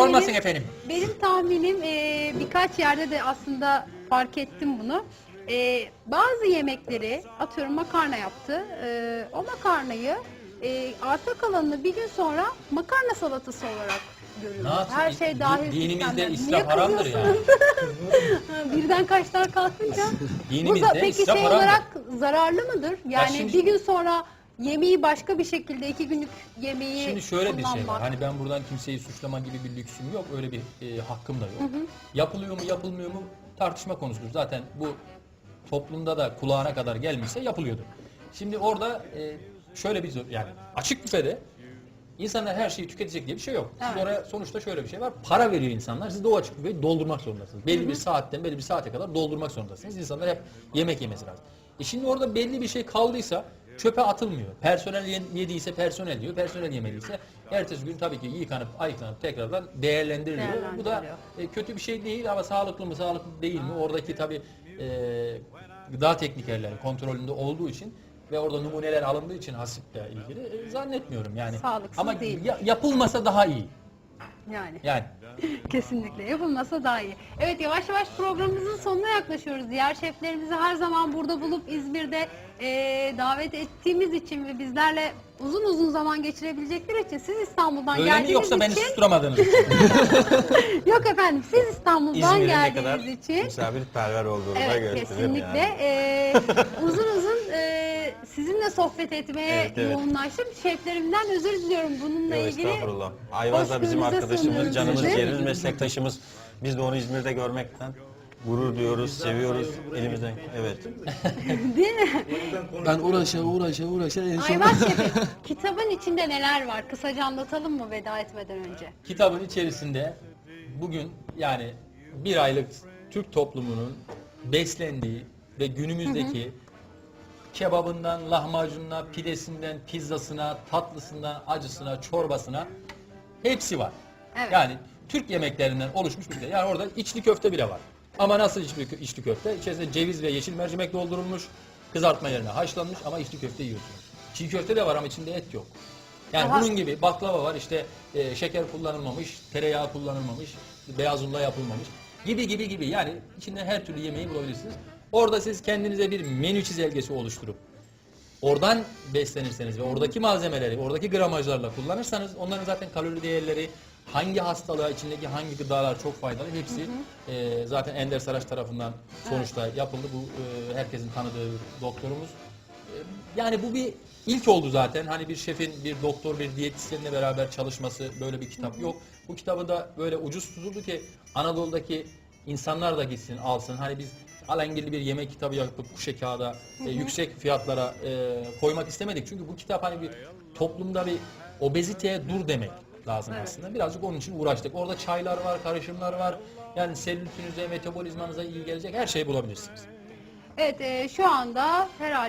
Olmasın efendim. Benim tahminim e, birkaç yerde de aslında fark ettim bunu. E, bazı yemekleri atıyorum makarna yaptı. E, o makarnayı e, arta kalanını bir gün sonra makarna salatası olarak görüyoruz. Her şey dahil dinimizde Niye haramdır? Ha, Birden kaçlar kalkınca. Bu Dinimizde da peki israf şey haramdır. olarak zararlı mıdır? Yani şimdi- bir gün sonra yemeği başka bir şekilde iki günlük yemeği Şimdi şöyle bir şey var. kullanmak. Hani ben buradan kimseyi suçlama gibi bir lüksüm yok. Öyle bir e, hakkım da yok. Yapılıyor mu yapılmıyor mu tartışma konusudur. Zaten bu toplumda da kulağına kadar gelmişse yapılıyordur. Şimdi orada e, şöyle bir yani açık büfede insanlar her şeyi tüketecek diye bir şey yok. Siz Evet. oraya sonuçta şöyle bir şey var. Para veriyor insanlar. Siz de o açık büfeyi doldurmak zorundasınız. Belli bir saatten belli bir saate kadar doldurmak zorundasınız. İnsanlar hep yemek yemesi lazım. E şimdi orada belli bir şey kaldıysa çöpe atılmıyor. Personel ye- yediyse personel yiyor. Personel yemediyse ertesi gün tabii ki yıkanıp ayıklanıp tekrardan değerlendiriliyor. Bu da Değerlendiriliyor. e, kötü bir şey değil ama sağlıklı mı sağlıklı değil mi? Oradaki tabii e, gıda teknikerleri kontrolünde olduğu için ve orada numuneler alındığı için hasiple ilgili e, zannetmiyorum yani. Sağlıksız ama değil. ya- yapılmasa daha iyi. Yani. Yani Kesinlikle yapılmasa daha iyi. Evet yavaş yavaş programımızın sonuna yaklaşıyoruz. Diğer şeflerimizi her zaman burada bulup İzmir'de eee, davet ettiğimiz için ve bizlerle uzun uzun zaman geçirebilecekleri için siz İstanbul'dan öyle mi geldiğiniz yoksa beni için susturamadınız için? yok efendim siz İstanbul'dan İzmir'in ne kadar geldiğiniz için misafirperver olduğunu da Evet kesinlikle. yani. Ee, uzun uzun e, sizinle sohbet etmeye Evet, evet. yoğunlaştım. Şeflerimden özür diliyorum bununla Yok ilgili. estağfurullah. Ayvaz da bizim hoşgörünüze arkadaşımız, canımız, sizi. ciğerimiz, meslektaşımız. Biz de onu İzmir'de görmekten gurur duyuyoruz, seviyoruz elimizden. Evet. Değil mi? Ben uğraşa uğraşa uğraşa en son Ayvaz şefim, kitabın içinde neler var? Kısaca anlatalım mı veda etmeden önce? Kitabın içerisinde bugün yani bir aylık Türk toplumunun beslendiği ve günümüzdeki kebabından, lahmacununa, pidesinden, pizzasına, tatlısından, acısına, çorbasına hepsi var. Evet. Yani Türk yemeklerinden oluşmuş bir şey. Yani orada içli köfte bile var. Ama nasıl içli, içli köfte? İçerisinde ceviz ve yeşil mercimek doldurulmuş, kızartma yerine haşlanmış ama içli köfte yiyorsunuz. Çiğ köfte de var ama içinde et yok. Yani Daha- bunun gibi baklava var işte e, şeker kullanılmamış, tereyağı kullanılmamış, beyaz unla yapılmamış gibi gibi gibi yani içinde her türlü yemeği bulabilirsiniz. Orada siz kendinize bir menü çizelgesi oluşturup oradan beslenirseniz ve oradaki malzemeleri, oradaki gramajlarla kullanırsanız onların zaten kalori değerleri, hangi hastalığa, içindeki hangi gıdalar çok faydalı hepsi e, zaten Ender Saraç tarafından sonuçta yapıldı. Bu e, herkesin tanıdığı bir doktorumuz. E, yani bu bir ilk oldu zaten. Hani bir şefin, bir doktor, bir diyetisyenle beraber çalışması böyle bir kitap yok. Bu kitabı da böyle ucuz tutuldu ki Anadolu'daki insanlar da gitsin alsın. Hani biz alengirli bir yemek kitabı yapıp kuşe kağıda e, yüksek fiyatlara e, koymak istemedik. Çünkü bu kitap hani bir toplumda bir obeziteye dur demek lazım aslında. Birazcık onun için uğraştık. Orada çaylar var, karışımlar var. Yani selülitünüze, metabolizmanıza iyi gelecek her şeyi bulabilirsiniz. Evet e, şu anda herhalde